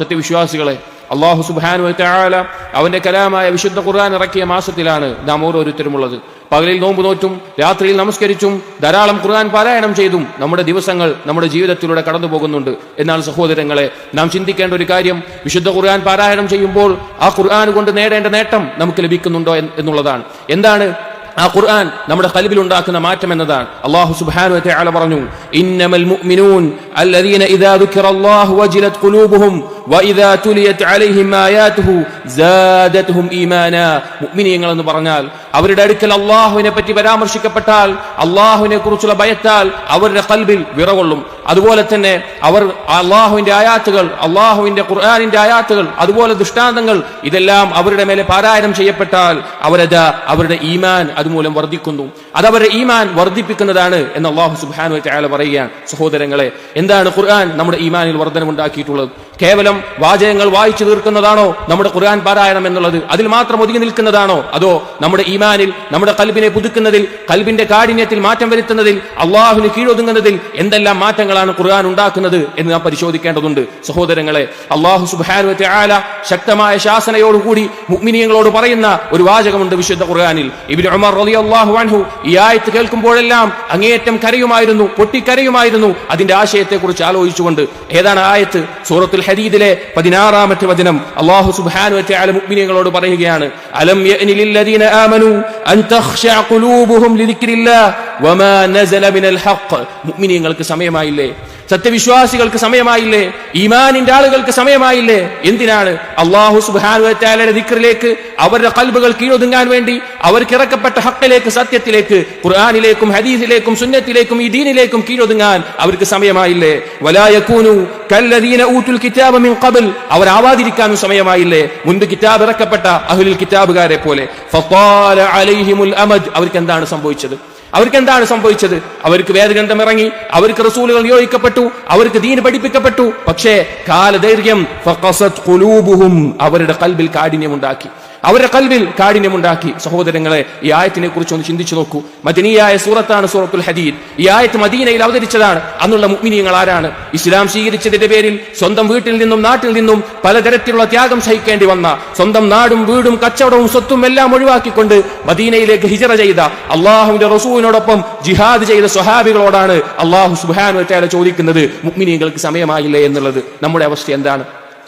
സത്യവിശ്വാസികളെ അള്ളാഹു സുബാനു താല അവന്റെ കലാമായ വിശുദ്ധ ഖുർആൻ ഇറക്കിയ മാസത്തിലാണ് നാം ഓരോരുത്തരുമുള്ളത്. പകലിൽ നോമ്പ് നോറ്റും രാത്രിയിൽ നമസ്കരിച്ചും ധാരാളം ഖുർആൻ പാരായണം ചെയ്തും നമ്മുടെ ദിവസങ്ങൾ നമ്മുടെ ജീവിതത്തിലൂടെ കടന്നു പോകുന്നുണ്ട് എന്നാൽ സഹോദരങ്ങളെ നാം ചിന്തിക്കേണ്ട ഒരു കാര്യം വിശുദ്ധ ഖുർആൻ പാരായണം ചെയ്യുമ്പോൾ ആ ഖുർആൻ കൊണ്ട് നേടേണ്ട നേട്ടം നമുക്ക് ലഭിക്കുന്നുണ്ടോ എന്നുള്ളതാണ്. എന്താണ് ആ ഖുർആൻ നമ്മുടെ കൽബിൽ ഉണ്ടാക്കുന്ന മാറ്റം എന്നതാണ്. അള്ളാഹു സുബാനു പറഞ്ഞു ഇന്നമൽ മുഅ്മിനൂൻ അല്ലദീന ഇദാ الله وجلت قلوبهم വഇദാ تليت عليهم ആയാതുഹു زادتهم ഈമാനാ മുഅ്മിനീങ്ങൾ എന്ന് പറഞ്ഞാൽ അവരുടെ അടുക്കൽ അള്ളാഹുവിനെ പറ്റി പരാമർശിക്കപ്പെട്ടാൽ അള്ളാഹുവിനെ കുറിച്ചുള്ള ഭയത്താൽ അവരുടെ കൽബിൽ വിറകൊള്ളും. അതുപോലെ തന്നെ അവർ അള്ളാഹുവിന്റെ ആയാത്തുകൾ അള്ളാഹുവിന്റെ ഖുർആാനിന്റെ ആയാത്തുകൾ അതുപോലെ ദൃഷ്ടാന്തങ്ങൾ ഇതെല്ലാം അവരുടെ മേലെ പാരായണം ചെയ്യപ്പെട്ടാൽ അവരുടെ അവരുടെ ഈമാൻ അതുമൂലം വർദ്ധിക്കുന്നു. അത് അവരുടെ ഈമാൻ വർദ്ധിപ്പിക്കുന്നതാണ് എന്ന് അള്ളാഹു സുബാനു ചായാല പറയുകയാണ്. സഹോദരങ്ങളെ എന്താണ് ഖുർആൻ? നമ്മുടെ ഈമാനിൽ വർധനമുണ്ടാക്കിയിട്ടുള്ളത് കേവലം വാചകങ്ങൾ വായിച്ചു തീർക്കുന്നതാണോ നമ്മുടെ ഖുർആൻ പാരായണം എന്നുള്ളത്? അതിൽ മാത്രം ഒതുങ്ങി നിൽക്കുന്നതാണോ? അതോ നമ്മുടെ ഈമാനിൽ നമ്മുടെ കൽബിനെ പുതുക്കുന്നതിൽ കൽബിന്റെ കാഠിന്യത്തിൽ മാറ്റം വരുത്തുന്നതിൽ അള്ളാഹുവിന് കീഴൊതുങ്ങുന്നതിൽ എന്തെല്ലാം മാറ്റങ്ങളാണ് ഖുർആൻ ഉണ്ടാക്കുന്നത് എന്ന് നാം പരിശോധിക്കേണ്ടതുണ്ട്. സഹോദരങ്ങളെ അള്ളാഹു സുബാനു ആല ശക്തമായ ശാസനയോടുകൂടി മുഗ്മിനിയങ്ങളോട് പറയുന്ന ഒരു വാചകമുണ്ട് വിശുദ്ധ ഖുർആനിൽ. ഇബിൻ ഉമർ അള്ളാഹു അൻഹു ഈ ആയത്ത് കേൾക്കുമ്പോഴെല്ലാം അങ്ങേയറ്റം കരയുമായിരുന്നു പൊട്ടിക്കരയുമായിരുന്നു. അതിന്റെ ആശയത്തെക്കുറിച്ച് ആലോചിച്ചുകൊണ്ട് ഏതാണ് ആയത്ത്? സൂറത്തുൽ ഹദീദിലെ പതിനാറാമത്തെ വചനം അള്ളാഹു സുബ്ഹാനഹു വതആല മുഅ്മിനീങ്ങളോട് പറയുകയാണ് അലം യഅനി ലില്ലദീന ആമനു അൻ തഖ്ശഅ ഖുലൂബുഹും ലിദിക്രില്ലാഹ് മുഅ്മിനീങ്ങൾക്ക് സമയമായില്ലേ? സത്യവിശ്വാസികൾക്ക് സമയമായില്ലേ? ഈമാനിന്റെ ആളുകൾക്ക് സമയമായില്ലേ? എന്തിനാണ്? അള്ളാഹു സുബാനുവറ്റാലയുടെ ദിക്കറിലേക്ക് അവരുടെ കൽബുകൾ കീഴൊതുങ്ങാൻ വേണ്ടി അവർക്ക് ഇറക്കപ്പെട്ട ഹക്കിലേക്ക് സത്യത്തിലേക്ക് ഖുർആാനിലേക്കും ഹദീസിലേക്കും സുന്നത്തിലേക്കും ഈ ദീനിലേക്കും കീഴൊതുങ്ങാൻ അവർക്ക് സമയമായില്ലേ? വലായക്കൂനു കല്ലദീന ഊത്തുൽ കിതാബ മിൻ ഖബൽ. അവർ ആവാതിരിക്കാനും സമയമായില്ലേ? മുൻപ് കിതാബ് ഇറക്കപ്പെട്ട അഹ്ലുൽ കിതാബുകാരെ പോലെ. ഫത്താല അലൈഹിമുൽ അമദ്. അവർക്ക് എന്താണ് സംഭവിച്ചത്? അവർക്ക് എന്താണ് സംഭവിച്ചത്? അവർക്ക് വേദഗ്രന്ഥം ഇറങ്ങി അവർക്ക് റസൂലുകൾ നിയോഗിക്കപ്പെട്ടു അവർക്ക് ദീന് പഠിപ്പിക്കപ്പെട്ടു. പക്ഷേ കാലദൈർഘ്യം അവരുടെ കൽബിൽ കാഠിന്യമുണ്ടാക്കി. അവരുടെ കൽവിൽ കാഠിന്യമുണ്ടാക്കി. സഹോദരങ്ങളെ ഈ ആയത്തിനെ കുറിച്ച് ഒന്ന് ചിന്തിച്ചു നോക്കൂ. മദിനീയായ സൂറത്താണ് സൂറത്തുൽ ഹദീദ്. ഈ ആയത്ത് മദീനയിൽ അവതരിച്ചതാണ്. അന്നുള്ള മുഗ്മിനിയങ്ങൾ ആരാണ്? ഇസ്ലാം സ്വീകരിച്ചതിന്റെ പേരിൽ സ്വന്തം വീട്ടിൽ നിന്നും നാട്ടിൽ നിന്നും പലതരത്തിലുള്ള ത്യാഗം സഹിക്കേണ്ടി വന്ന സ്വന്തം നാടും വീടും കച്ചവടവും സ്വത്തും എല്ലാം ഒഴിവാക്കിക്കൊണ്ട് മദീനയിലേക്ക് ഹിജറ ചെയ്ത അള്ളാഹുവിന്റെ റസൂവിനോടൊപ്പം ജിഹാദ് ചെയ്ത സ്വഹാബികളോടാണ് അള്ളാഹു സുബാനു ചോദിക്കുന്നത് മുഗ്മിനിയങ്ങൾക്ക് സമയമായില്ലേ? എന്നുള്ളത്. നമ്മുടെ അവസ്ഥ എന്താണ്?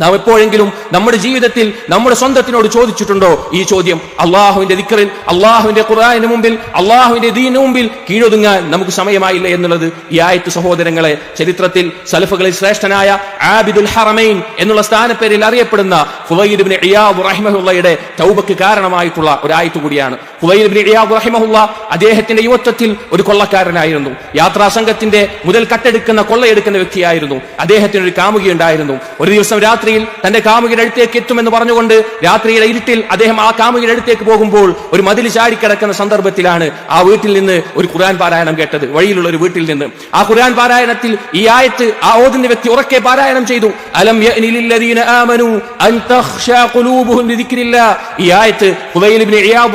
നാം എപ്പോഴെങ്കിലും നമ്മുടെ ജീവിതത്തിൽ നമ്മുടെ സ്വന്തത്തിനോട് ചോദിച്ചിട്ടുണ്ടോ? ഈ ചോദ്യം അള്ളാഹുവിന്റെ ദിക്കറിൽ അള്ളാഹുവിന്റെ ഖുർആാനിന് മുമ്പിൽ അള്ളാഹുവിന്റെ ദീനിന് മുമ്പിൽ കീഴൊതുങ്ങാൻ നമുക്ക് സമയമായില്ല എന്നുള്ളത് ഈ ആയത്ത് സഹോദരങ്ങളെ ചരിത്രത്തിൽ സലഫുകളിൽ ശ്രേഷ്ഠനായ ആബിദുൽ ഹറമൈൻ എന്നുള്ള സ്ഥാനപ്പേരിൽ അറിയപ്പെടുന്ന ഫുവൈബിന് ഇയാബ് റഹിമഹുള്ളയുടെ തൗബക്ക് കാരണമായിട്ടുള്ള ഒരു ആയത്ത് കൂടിയാണ്. ഫുവൈബിന് ഇയാബ് റഹിമഹുള്ള അദ്ദേഹത്തിന്റെ യുവത്വത്തിൽ ഒരു കൊള്ളക്കാരനായിരുന്നു. യാത്രാ സംഘത്തിന്റെ മുതൽ കട്ടെടുക്കുന്ന കൊള്ളയെടുക്കുന്ന വ്യക്തിയായിരുന്നു. അദ്ദേഹത്തിന് ഒരു കാമുകിയുണ്ടായിരുന്നു ഒരു ദിവസം രാത്രി രാത്രിയിൽ തന്റെ കാമുകിയുടെ അടുത്തേക്ക് എത്തുമെന്ന് പറഞ്ഞുകൊണ്ട് രാത്രിയിലെ ഇരുട്ടിൽ അദ്ദേഹം ആ കാമുകിയുടെ അടുത്തേക്ക് പോകുമ്പോൾ ഒരു മതിൽ ചാടിക്കിടക്കുന്ന സന്ദർഭത്തിലാണ് ആ വീട്ടിൽ നിന്ന് ഒരു ഖുർആൻ പാരായണം കേട്ടത്. വഴിയിലുള്ള ഒരു വീട്ടിൽ നിന്ന്. ആ ഖുർആൻ പാരായണത്തിൽ ഈ ആയത്ത് ആ ഓതുന്ന വ്യക്തി ഉറക്കെ പാരായണം ചെയ്തു. അലം ആമനു അൻ ഈ ആയത്ത്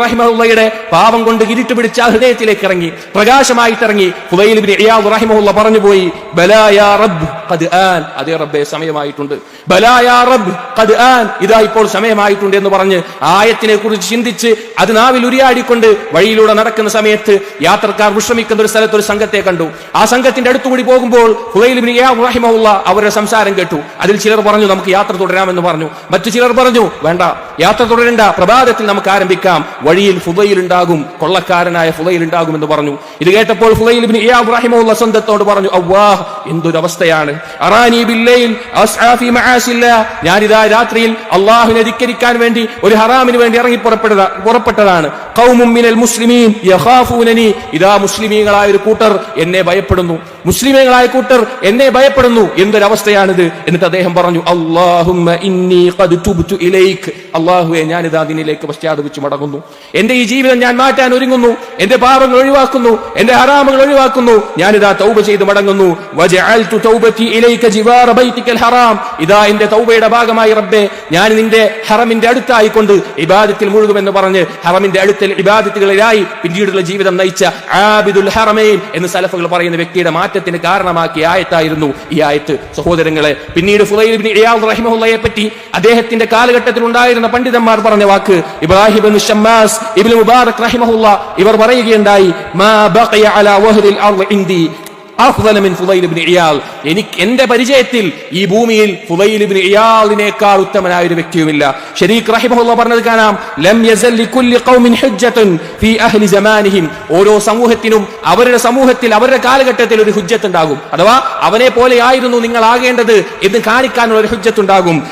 റഹിമഹുള്ളയുടെ പാപം കൊണ്ട് ഇരുട്ട് പിടിച്ച ഹൃദയത്തിലേക്ക് ഇറങ്ങി. പ്രകാശമായിട്ടിറങ്ങി. ഖുബൈൽ ഇബ്നു ഇയാദ് പറഞ്ഞു പോയി ബലാ യാ റബ്ബ്. ഖദ് അതേ റബ്ബെ സമയമായിട്ടുണ്ട്. ബലാ യാ റബ്ബ് ഖദ് ആൻ. ഇതാ ഇപ്പോൾ സമയമായിട്ടുണ്ട് എന്ന് പറഞ്ഞ് ആയത്തിനെ കുറിച്ച് ചിന്തിച്ച് അത് നാവിൽ ഉരിയാടിക്കൊണ്ട് വഴിയിലൂടെ നടക്കുന്ന സമയത്ത് യാത്രക്കാർ വിശ്രമിക്കുന്ന ഒരു സ്ഥലത്ത് ഒരു സംഘത്തെ കണ്ടു. ആ സംഘത്തിന്റെ അടുത്തുകൂടി പോകുമ്പോൾ അവരുടെ സംസാരം കേട്ടു. അതിൽ ചിലർ പറഞ്ഞു നമുക്ക് യാത്ര തുടരാമെന്ന് പറഞ്ഞു. മറ്റു ചിലർ പറഞ്ഞു വേണ്ട യാത്ര തുടരണ്ട പ്രഭാതത്തിൽ നമുക്ക് ആരംഭിക്കാം. വഴിയിൽ ഫുദയിൽ ഉണ്ടാകും കൊള്ളക്കാരനായ ഫുദയിൽ ഉണ്ടാകും എന്ന് പറഞ്ഞു. ഇത് കേട്ടപ്പോൾ ഫുദയിൽ ഇബ്നു റഹിമഹുള്ള സ്വന്തത്തോട് പറഞ്ഞു അവ്വാഹ് എന്തൊരു ഞാനിതാ രാത്രിയിൽ അള്ളാഹുവിനെ ധിക്കരിക്കാൻ വേണ്ടി ഒരു ഹറാമിന് വേണ്ടി ഇറങ്ങി പുറപ്പെട്ടതാണ്. മിനൽ മുസ്ലിമീൻ ഇതാ മുസ്ലിമീങ്ങളായ ഒരു കൂട്ടർ എന്നെ ഭയപ്പെടുന്നു. മുസ്ലിമീങ്ങളായ കൂട്ടർ എന്നെ ഭയപ്പെടുന്നു എന്തൊരവസ്ഥയാണിത് എന്നിട്ട് അദ്ദേഹം പറഞ്ഞു അല്ലാഹുമ്മ ഇന്നി ഖദ് തുബ്തു അള്ളാഹുവെ ഞാനിതാ അതിനിലേക്ക് പശ്ചാത്തപിച്ച് മടങ്ങുന്നു. എന്റെ ഈ ജീവിതം ഞാൻ മാറ്റാൻ ഒരുങ്ങുന്നു. എന്റെ പാപങ്ങൾ ഒഴിവാക്കുന്നു. എന്റെ ഹറാമുകൾ ഒഴിവാക്കുന്നു. ഞാൻ ഇതാ തൗബ ചെയ്ത് മടങ്ങുന്നു. തൗബതി ഇലൈക ജിവാറ ബൈതിക്കൽ ഹറാം. ഇതാ എന്റെ തൗബയുടെ ഭാഗമായി റബ്ബേ ഞാൻ നിന്റെ ഹറമിന്റെ അടുത്തായിക്കൊണ്ട് ഇബാദത്തിൽ മുഴുകുമെന്ന് പറഞ്ഞ് ഹറമിന്റെ അടുത്ത് കൂടുതൽ ഇബാദത്തുകളിലായി പിന്നീടുള്ള ജീവിതം നയിച്ച ആബിദുൽ ഹറമൈൻ എന്ന് സലഫുകൾ പറയുന്ന വ്യക്തിയുടെ മാറ്റത്തിന് കാരണമാക്കിയ ആയത്തായിരുന്നു ഈ ആയത്ത്. സഹോദരങ്ങളെ പിന്നീട് റഹിമഹുല്ലയെ പറ്റി അദ്ദേഹത്തിന്റെ കാലഘട്ടത്തിൽ ഉണ്ടായിരുന്ന പണ്ഡിതന്മാർ പറഞ്ഞ വാക്ക് ഇബ്രാഹിം ഇബ്നു ഷമ്മാസ് ഇബ്നു മുബാറക് റഹിമഹുള്ള ഇവർ പറയുകയുണ്ടായി മാ ബഖിയ അലാ വഹ്ദിൽ ഇൻദി എനിക്ക് എന്റെ പരിചയത്തിൽ ഈ ഭൂമിയിൽ ഫുദൈൽ ഇബ്നു ഇയാലിനേക്കാൾ ഉത്തമനായ ഒരു വ്യക്തിയുമില്ല. ഷരീഖ് റഹിമഹുള്ള പറഞ്ഞത് കാണാം ലം ഖൗമിൻ ഫീ അഹ്ലി സമാനിഹിം. ഓരോ സമൂഹത്തിനും അവരുടെ സമൂഹത്തിൽ അവരുടെ കാലഘട്ടത്തിൽ ഒരു ഹുജ്ജത്ത് ഉണ്ടാകും അഥവാ അവനെ പോലെ ആയിരുന്നു നിങ്ങൾ ആകേണ്ടത് എന്ന് കാണിക്കാനുള്ള ഒരു ഹുജ്ജത്ത് ഉണ്ടാകും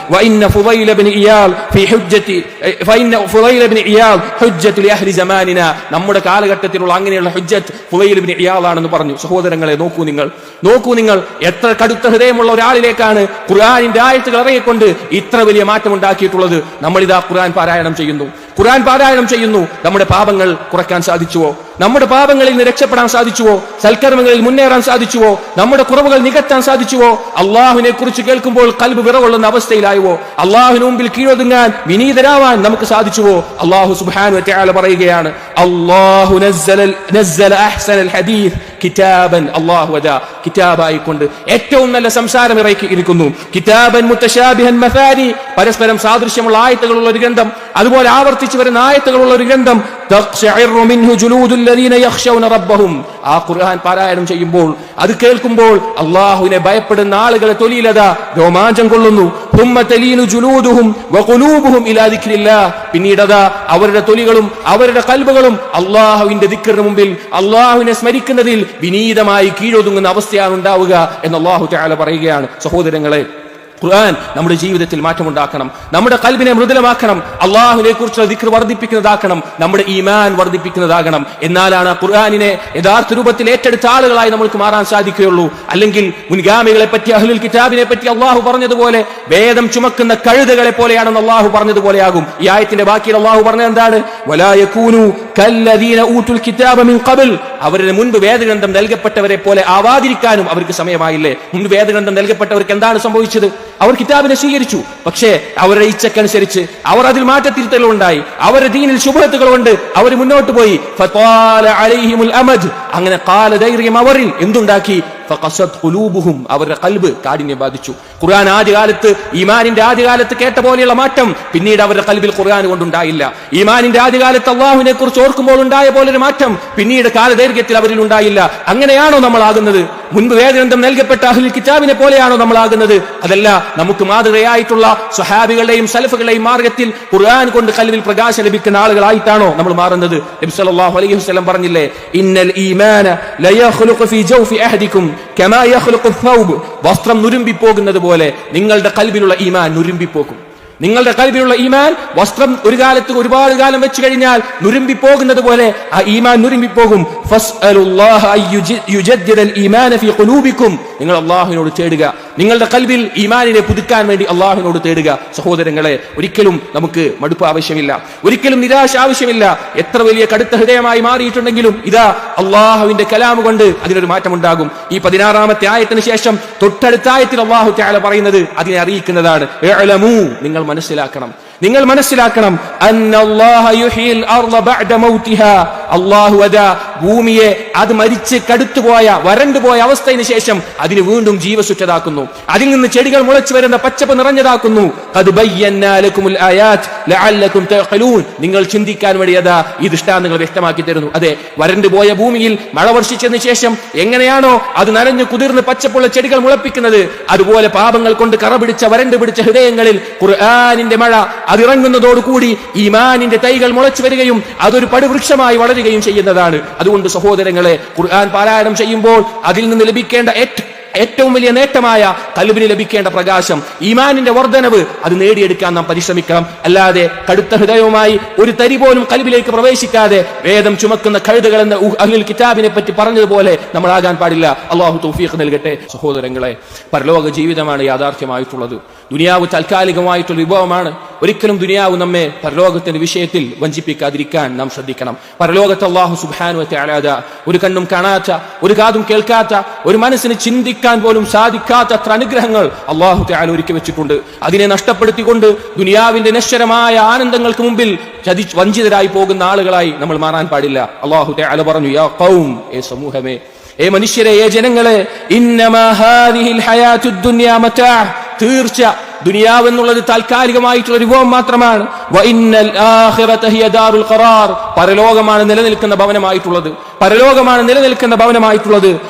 ഇബ്നു ഇയാൽ ഫീ ഇബ്നു ഇയാൽ ഹുജ്ജത്തു സമാനിന. നമ്മുടെ കാലഘട്ടത്തിലുള്ള അങ്ങനെയുള്ള ഹുജ്ജത്ത് ഫുദൈൽ ഇബ്നു ഇയാൽ ആണെന്ന് പറഞ്ഞു. സഹോദരങ്ങളെ നോക്കൂ. നിങ്ങൾ. നോക്കൂ നിങ്ങൾ. എത്ര കടുത്ത ഹൃദയമുള്ള ഒരാളിലേക്കാണ് ഖുർആാനിന്റെ ആയത്തുകൾ ഇറങ്ങിക്കൊണ്ട് ഇത്ര വലിയ മാറ്റം ഉണ്ടാക്കിയിട്ടുള്ളത് നമ്മളിതാ ഖുർആൻ പാരായണം ചെയ്യുന്നു. ഖുർആൻ പാരായണം ചെയ്യുന്നു. നമ്മുടെ പാപങ്ങൾ കുറയ്ക്കാൻ സാധിച്ചുവോ? നമ്മുടെ പാപങ്ങളിൽ നിന്ന് രക്ഷപ്പെടാൻ സാധിച്ചുവോ? സൽക്കർമ്മങ്ങളിൽ മുന്നേറാൻ സാധിച്ചുവോ? നമ്മുടെ കുറവുകൾ നികത്താൻ സാധിച്ചുവോ? അള്ളാഹുവിനെ കുറിച്ച് കേൾക്കുമ്പോൾ കൽബ് വിറകൊള്ളുന്ന അവസ്ഥയിലായവോ? അള്ളാഹുവിന് മുമ്പിൽ കീഴൊതുങ്ങാൻ വിനീതരാവാൻ നമുക്ക് സാധിച്ചുവോ? അള്ളാഹു സുബാനു പറയുകയാണ് അള്ളാഹു കിതാബൻ. അള്ളാഹു അതാ കിതാബായി കൊണ്ട് ഏറ്റവും നല്ല സംസാരം ഇറക്കി ഇരിക്കുന്നു. കിതാബൻ മുത്തശാബിഹൻ മസാരി പരസ്പരം സാദൃശ്യമുള്ള ആയത്തുകളുള്ള ഒരു ഗ്രന്ഥം അതുപോലെ ആവർത്തിച്ചു വരുന്ന ആയത്തുകളുള്ള ഒരു ഗ്രന്ഥം ആ ഖുർആൻ പാരായണം ചെയ്യുമ്പോൾ അത് കേൾക്കുമ്പോൾ അല്ലാഹുവിനെ ഭയപ്പെടുന്ന ആളുകളെ തൊലിയിലത രോമാഞ്ചം കൊള്ളുന്നു. പിന്നീടതാ അവരുടെ തൊലികളും അവരുടെ കൽബുകളും അല്ലാഹുവിന്റെ ദിക്കറിന് മുമ്പിൽ അല്ലാഹുവിനെ സ്മരിക്കുന്നതിൽ വിനീതമായി കീഴൊതുങ്ങുന്ന അവസ്ഥയാണ് ഉണ്ടാവുക എന്ന് അല്ലാഹു തആല പറയുകയാണ്. സഹോദരങ്ങളെ ഖുർആൻ നമ്മുടെ ജീവിതത്തിൽ മാറ്റമുണ്ടാക്കണം. നമ്മുടെ കൽബിനെ മൃദുലമാക്കണം. അള്ളാഹുവിനെ കുറിച്ചുള്ള ദിക്ർ വർദ്ധിപ്പിക്കുന്നതാക്കണം. നമ്മുടെ ഈമാൻ വർദ്ധിപ്പിക്കുന്നതാകണം. എന്നാലാണ് ഖുർആാനിനെ യഥാർത്ഥ രൂപത്തിൽ ഏറ്റെടുത്ത ആളുകളായി നമ്മൾക്ക് മാറാൻ സാധിക്കുകയുള്ളൂ. അല്ലെങ്കിൽ മുൻഗാമികളെ പറ്റി അഹ്ലുൽ കിതാബിനെ പറ്റി അള്ളാഹു പറഞ്ഞതുപോലെ വേദം ചുമക്കുന്ന കഴുതകളെ പോലെയാണെന്ന് അള്ളാഹു പറഞ്ഞതുപോലെയാകും. ഈ ആയത്തിന്റെ ബാക്കിയിൽ അള്ളാഹു പറഞ്ഞത് എന്താണ്? അവരുടെ മുൻപ് വേദഗ്രന്ഥം നൽകപ്പെട്ടവരെ പോലെ ആവാതിരിക്കാനും അവർക്ക് സമയമായില്ലേ? മുൻപ് വേദഗ്രന്ഥം നൽകപ്പെട്ടവർക്ക് എന്താണ് സംഭവിച്ചത്? അവർ കിതാബിനെ സ്വീകരിച്ചു. പക്ഷേ അവരുടെ ഇച്ഛക്കനുസരിച്ച് അവർ അതിൽ മാറ്റത്തിരുത്തലുണ്ടായി. അവരുടെ ദീനിൽ ശുഭത്തുകളുണ്ട്. അവർ മുന്നോട്ട് പോയി. അങ്ങനെ കാലധൈര്യം അവരിൽ എന്തുണ്ടാക്കി? ഖുലൂബുഹും അവരുടെ കൽബ് കാടിനെ ബാധിച്ചു. ഖുർആൻ ആദ്യകാലത്ത് ഈമാനിന്റെ ആദ്യകാലത്ത് കേട്ട പോലെയുള്ള മാറ്റം പിന്നീട് അവരുടെ കൽബിൽ ഖുർആൻ കൊണ്ടുണ്ടായില്ല. ഈമാനിന്റെ ആദ്യകാലത്ത് അള്ളാഹുവിനെ കുറിച്ച് ഓർക്കുമ്പോൾ ഉണ്ടായ പോലൊരു മാറ്റം പിന്നീട് കാലദൈർഘ്യത്തിൽ അവരിൽ ഉണ്ടായില്ല. അങ്ങനെയാണോ നമ്മൾ ആകുന്നത് മുൻപ് വേദഗ്രന്ഥം നൽകപ്പെട്ട അഹ്ലുൽ കിതാബിനെ പോലെയാണോ നമ്മൾ ആകുന്നത് അതല്ല നമുക്ക് മാതൃകയായിട്ടുള്ള സ്വഹാബികളുടെയും സലഫുകളുടെയും മാർഗത്തിൽ ഖുർആൻ കൊണ്ട് കൽവിൽ പ്രകാശം ലഭിക്കുന്ന ആളുകളായിട്ടാണോ നമ്മൾ മാറുന്നത്? നബി സല്ലല്ലാഹു അലൈഹി വസല്ലം പറഞ്ഞില്ലേ ഇന്നൽ ഈമാന ലയഖ്ലുഖു ഫീ ജൗഫി അഹദികും വസ്ത്രം നുരുമ്പി പോകുന്നത് പോലെ നിങ്ങളുടെ കൽബിലുള്ള ഈമാൻ നുരുമ്പി പോകും നിങ്ങളുടെ കൽബിലുള്ള ഈമാൻ വസ്ത്രം ഒരു കാലത്ത് ഒരുപാട് കാലം വെച്ച് കഴിഞ്ഞാൽ നുരുമ്പി പോകുന്നത് പോലെ ആ ഈമാൻ നുരുമ്പി പോകും. നിങ്ങൾ അള്ളാഹുവിനോട് തേടുക. നിങ്ങളുടെ കൽവിൽ ഈമാനിനെ പുതുക്കാൻ വേണ്ടി അള്ളാഹുവിനോട് തേടുക. സഹോദരങ്ങളെ ഒരിക്കലും നമുക്ക് മടുപ്പ് ആവശ്യമില്ല. ഒരിക്കലും നിരാശ ആവശ്യമില്ല. എത്ര വലിയ കടുത്ത ഹൃദയമായി മാറിയിട്ടുണ്ടെങ്കിലും ഇതാ അള്ളാഹുവിന്റെ കലാമ കൊണ്ട് അതിനൊരു മാറ്റമുണ്ടാകും. ഈ പതിനാറാമത്തെ ആയത്തിന് ശേഷം തൊട്ടടുത്ത ആയത്തിൽ അള്ളാഹു തആല പറയുന്നത് അതിനെ അറിയിക്കുന്നതാണ്. നിങ്ങൾ മനസ്സിലാക്കണം. നിങ്ങൾ മനസ്സിലാക്കണം അള്ളാഹു അതാ ഭൂമിയെ അത് മരിച്ച് കടുത്തുപോയ വരണ്ടുപോയ അവസ്ഥയിന് ശേഷം അതിന് വീണ്ടും ജീവസുറ്റതാക്കുന്നു. അതിൽ നിന്ന് ചെടികൾ മുളച്ചു വരുന്ന പച്ചപ്പ് നിറഞ്ഞതാക്കുന്നു. നിങ്ങൾ ചിന്തിക്കാൻ വേണ്ടി അതാ ഈ ദൃഷ്ടാന്തങ്ങൾ വ്യക്തമാക്കി തരുന്നു. അതെ വരണ്ടുപോയ ഭൂമിയിൽ മഴ വർഷിച്ചതിന് ശേഷം എങ്ങനെയാണോ അത് നനഞ്ഞു കുതിർന്ന് പച്ചപ്പുള്ള ചെടികൾ മുളപ്പിക്കുന്നത്. അതുപോലെ പാപങ്ങൾ കൊണ്ട് കറ പിടിച്ച വരണ്ടു പിടിച്ച ഹൃദയങ്ങളിൽ ഖുർആാനിന്റെ മഴ അതിറങ്ങുന്നതോടുകൂടി ഈമാനിന്റെ തൈകൾ മുളച്ചു വരികയും അതൊരു പടുവൃക്ഷമായി വളരുകയും ചെയ്യുന്നതാണ്. അതുകൊണ്ട് സഹോദരങ്ങളെ ഖുർആൻ പാരായണം ചെയ്യുമ്പോൾ അതിൽ നിന്ന് ലഭിക്കേണ്ട ഏറ്റവും ഏറ്റവും വലിയ നേട്ടമായ കലുബിന് ലഭിക്കേണ്ട പ്രകാശം ഈമാനിന്റെ വർധനവ് അത് നേടിയെടുക്കാൻ നാം പരിശ്രമിക്കണം. അല്ലാതെ കടുത്ത ഹൃദയവുമായി ഒരു തരി പോലും കൽബിലേക്ക് പ്രവേശിക്കാതെ വേദം ചുമക്കുന്ന കഴുതുകൾ എന്ന അഹ്ലുൽ കിതാബിനെ പറ്റി പറഞ്ഞതുപോലെ നമ്മൾ ആകാൻ പാടില്ല. അള്ളാഹു തൗഫീഖ് നൽകട്ടെ. സഹോദരങ്ങളെ പരലോക ജീവിതമാണ് യാഥാർത്ഥ്യമായിട്ടുള്ളത്. ദുനിയാവ് താൽക്കാലികമായിട്ടുള്ള വിഭവമാണ്. ഒരിക്കലും ദുനിയാവ് നമ്മെ പരലോകത്തിന്റെ വിഷയത്തിൽ വഞ്ചിപ്പിക്കാതിരിക്കാൻ നാം ശ്രദ്ധിക്കണം. പരലോകത്ത് അള്ളാഹു സുബാനു അലാത ഒരു കണ്ണും കാണാത്ത ഒരു കാതും കേൾക്കാത്ത ഒരു മനസ്സിന് ചിന്തിക്കാൻ പോലും സാധിക്കാത്തത്ര അനുഗ്രഹങ്ങൾ അള്ളാഹു ത്യാൻ ഒരുക്കി വെച്ചിട്ടുണ്ട്. അതിനെ നഷ്ടപ്പെടുത്തിക്കൊണ്ട് ദുനിയാവിന്റെ നശ്വരമായ ആനന്ദങ്ങൾക്ക് മുമ്പിൽ ചതി വഞ്ചിതരായി പോകുന്ന ആളുകളായി നമ്മൾ മാറാൻ പാടില്ല. അള്ളാഹു ത്യാല പറഞ്ഞു യാ ഖൗം ഏ സമൂഹമേ ഏ മനുഷ്യരെ ഏ ജനങ്ങളെ തീർച്ച ദുനിയാവ് എന്നുള്ളത് താൽക്കാലികമായിട്ടുള്ള ഒരു വിഭവം മാത്രമാണ്. പരലോകമാണ് നിലനിൽക്കുന്ന ഭവനമായിട്ടുള്ളത്. പരലോകമാണ് നിലനിൽക്കുന്ന ഭവനമായിട്ടുള്ളത്.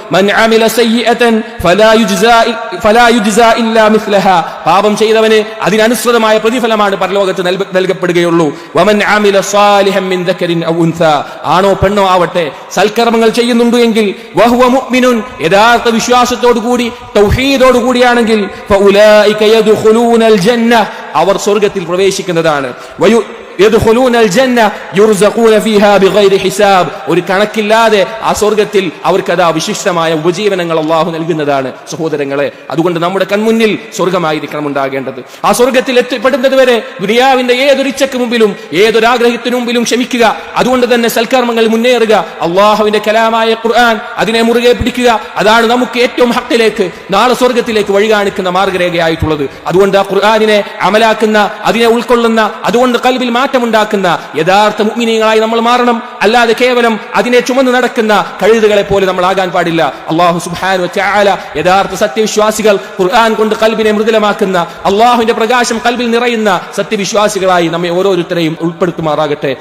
പാപം ചെയ്തവന് അതിനനുസൃതമായ പ്രതിഫലമാണ് പരലോകത്ത് നൽക- നൽകപ്പെടുകയുള്ളൂ. ആണോ പെണ്ണോ ആവട്ടെ സൽക്കർമ്മങ്ങൾ ചെയ്യുന്നുണ്ട് എങ്കിൽ യഥാർത്ഥ വിശ്വാസത്തോടു കൂടി തൗഹീദോടു കൂടിയാണെങ്കിൽ അവർ സ്വർഗത്തിൽ പ്രവേശിക്കുന്നതാണ്. ഒരു കണക്കില്ലാതെ ആ സ്വർഗത്തിൽ അതാ വിശിഷ്ടമായ ഉപജീവനങ്ങൾ അള്ളാഹു നൽകുന്നതാണ് സഹോദരങ്ങളെ. അതുകൊണ്ട് നമ്മുടെ കൺമുന്നിൽ സ്വർഗമായിരിക്കണം ഉണ്ടാകേണ്ടത്. ആ സ്വർഗത്തിൽ എത്തിപ്പെടുന്നത് വരെ ദുനിയാവിന്റെ ഏതൊരിച്ചക്ക് മുമ്പിലും ഏതൊരാഗ്രഹത്തിനു മുമ്പിലും ക്ഷമിക്കുക. അതുകൊണ്ട് തന്നെ സൽക്കർമ്മങ്ങൾ മുന്നേറുക. അള്ളാഹുവിന്റെ കലാമായ ഖുർആൻ അതിനെ മുറുകെ പിടിക്കുക. അതാണ് നമുക്ക് ഏറ്റവും ഹക്കിലേക്ക് നാളെ സ്വർഗത്തിലേക്ക് വഴി കാണിക്കുന്ന മാർഗരേഖയായിട്ടുള്ളത്. അതുകൊണ്ട് ആ ഖുർആാനിനെ അമലാക്കുന്ന അതിനെ ഉൾക്കൊള്ളുന്ന അതുകൊണ്ട് കൽവിൽ മാറ്റി മാറ്റമുണ്ടാക്കുന്ന യഥാർത്ഥ മുഗ്മിനീകളായി നമ്മൾ മാറണം. അല്ലാതെ കേവലം അതിനെ ചുമന്ന് നടക്കുന്ന കഴുതുകളെ പോലെ നമ്മൾ ആകാൻ പാടില്ല. അള്ളാഹു സുബാനു യഥാർത്ഥ സത്യവിശ്വാസികൾ ഖുർആൻ കൊണ്ട് കൽബിനെ മൃദുലമാക്കുന്ന അള്ളാഹുവിന്റെ പ്രകാശം കൽബിൽ നിറയുന്ന സത്യവിശ്വാസികളായി നമ്മെ ഓരോരുത്തരെയും ഉൾപ്പെടുത്തുമാറാകട്ടെ.